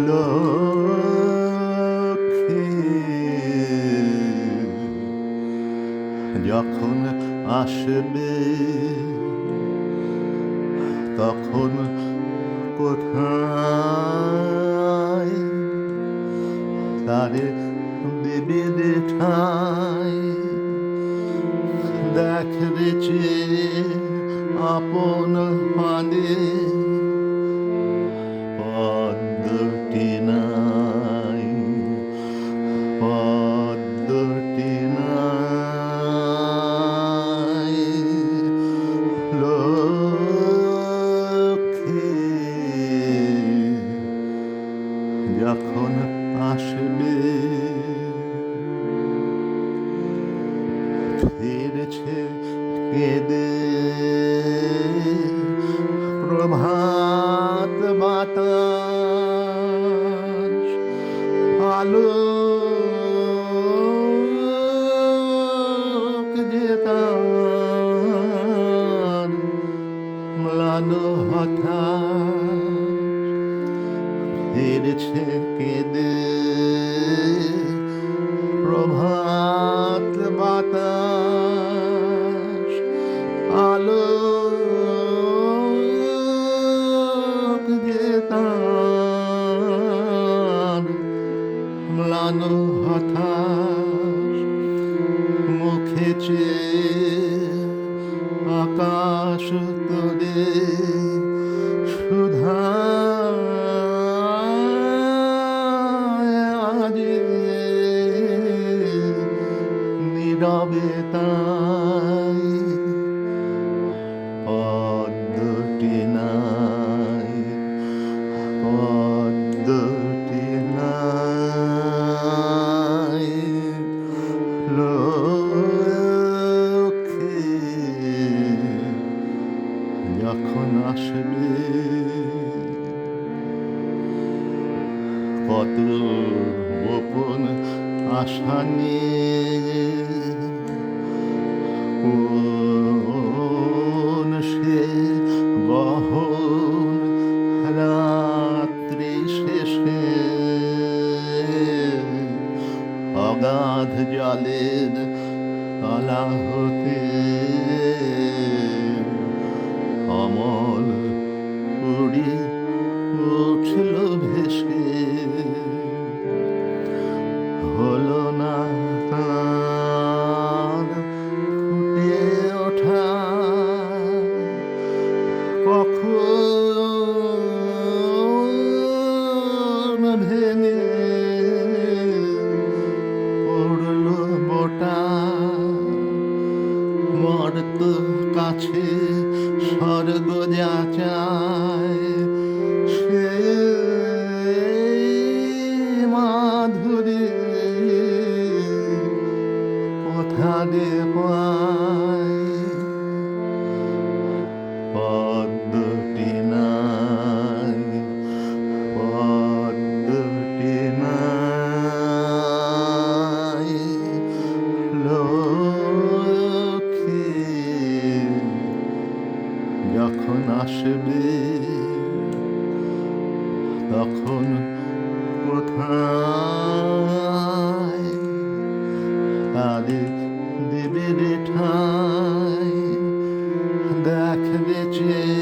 লক্ষ্মী যখন আসবে তখন কোথায়? তারে দেবে ঠাই দেখবে চেয়ে আপন পানে যখন আসবে ফিরছে কেঁদে। প্রভাত বাতাস আলো যেতার ম্লান হঠাৎ ফিরছে কেঁদে। প্রভাত বাতাস আলো যেতার। ম্লান হতাশ মুখে চেয়ে আকাশ তোরে নীরবে তাই পদ্মটি নাই পদ্মটি নাই। লক্ষ্মী যখন আসবে কত গোপন আশা নিয়ে কোন রাত্রি অগাধ অমল উড়ি উঠল ভেসে। হলো না ফুটে ওঠা। কখন ভেঙে পড়ল বোটা মর্ত কাছে পদ্মটি নাই পদ্মটি নাই। লক্ষ্মী যখন আসবে তখন কোথায় দেখবে